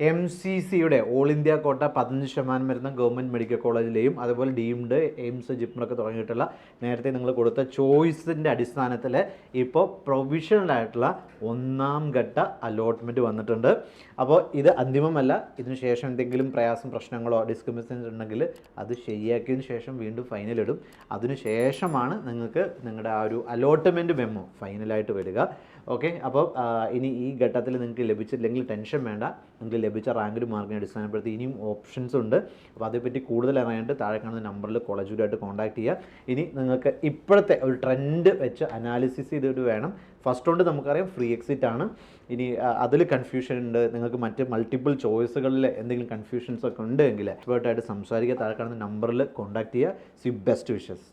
M C സിയുടെ all India quota പതിനഞ്ച് ശതമാനം വരുന്ന ഗവൺമെന്റ് മെഡിക്കൽ കോളേജിലെയും അതുപോലെ ഡീംഡ് എയിംസ് ജിപ്മറൊക്കെ തുടങ്ങിയിട്ടുള്ള നേരത്തെ നിങ്ങൾ കൊടുത്ത ചോയ്സിന്റെ അടിസ്ഥാനത്തിൽ ഇപ്പോൾ പ്രൊവിഷണലായിട്ടുള്ള ഒന്നാം ഘട്ട അലോട്ട്മെന്റ് വന്നിട്ടുണ്ട്. അപ്പോൾ ഇത് അന്തിമമല്ല. ഇതിനുശേഷം എന്തെങ്കിലും പ്രയാസം പ്രശ്നങ്ങളോ ഡിസ്ക്രിമിനേഷൻസ് ഉണ്ടെങ്കിൽ അത് ശരിയാക്കിയതിന് ശേഷം വീണ്ടും ഫൈനൽ ഇടും. അതിനുശേഷമാണ് നിങ്ങൾക്ക് നിങ്ങളുടെ ആ ഒരു അലോട്ട്മെന്റ് മെമ്മോ ഫൈനലായിട്ട് വരിക. ഓക്കെ അപ്പോൾ ഇനി ഈ ഘട്ടത്തിൽ നിങ്ങൾക്ക് ലഭിച്ചില്ലെങ്കിൽ ടെൻഷൻ വേണ്ട. നിങ്ങൾക്ക് ലഭിച്ച റാങ്കിലും മാർക്കിനെ അടിസ്ഥാനപ്പെടുത്തി ഇനിയും ഓപ്ഷൻസ് ഉണ്ട്. അപ്പോൾ അതേപ്പറ്റി കൂടുതൽ അറിയാനായിട്ട് താഴെ കാണുന്ന നമ്പറിൽ കോളേജുമായിട്ട് കോൺടാക്ട് ചെയ്യുക ഇനി നിങ്ങൾക്ക് ഇപ്പോഴത്തെ ഒരു ട്രെൻഡ് വെച്ച് അനാലിസിസ് ചെയ്തിട്ട് വേണം. ഫസ്റ്റ് കൊണ്ട് നമുക്കറിയാം ഫ്രീ എക്സിറ്റ് ആണ്. ഇനി അതിൽ കൺഫ്യൂഷൻ ഉണ്ട്. നിങ്ങൾക്ക് മറ്റ് മൾട്ടിപ്പിൾ ചോയ്സുകളിൽ എന്തെങ്കിലും കൺഫ്യൂഷൻസ് ഒക്കെ ഉണ്ടെങ്കിൽ എക്സ്പേർട്ടായിട്ട് സംസാരിക്കുക. താഴെ കാണുന്ന നമ്പറിൽ കോൺടാക്ട് ചെയ്യുക. C best wishes